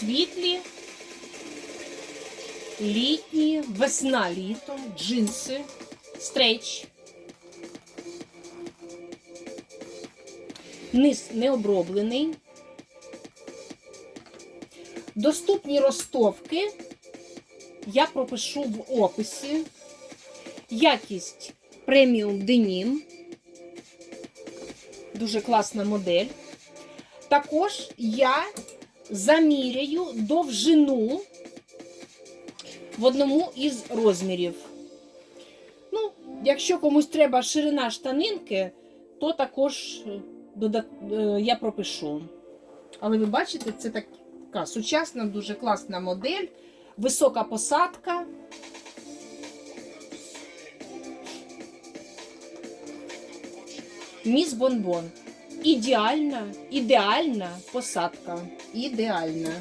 світлі, літні, весна літо, джинси, стрейч. Низ не оброблений. Доступні ростовки я пропишу в описі. Якість преміум денім. Дуже класна модель. Також я заміряю довжину в одному із розмірів. Ну, якщо комусь треба ширина штанинки, то також е, е, я пропишу. Але ви бачите, це така сучасна, дуже класна модель, висока посадка. Міс Бонбон. Ідеальна, ідеальна посадка. Ідеальна.